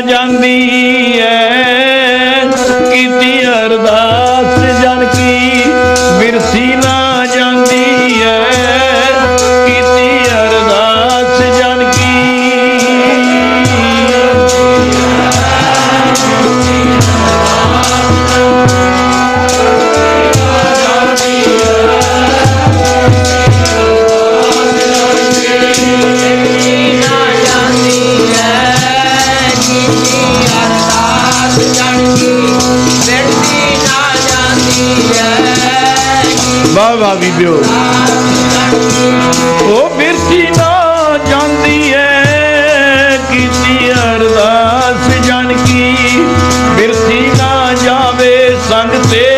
ਜਾਂਦੀ ਐ ਕੀਤੀ ਅਰਦਾਸ ਵਾਹ ਵਾਹ ਬੀਬਿਓ। ਉਹ ਮਿਰਤੀ ਨਾ ਜਾਂਦੀ ਐ, ਕੀਤੀ ਅਰਦਾਸ ਜਾਣ ਕੀ। ਨਾ ਜਾਵੇ ਸੰਗ ਤੇ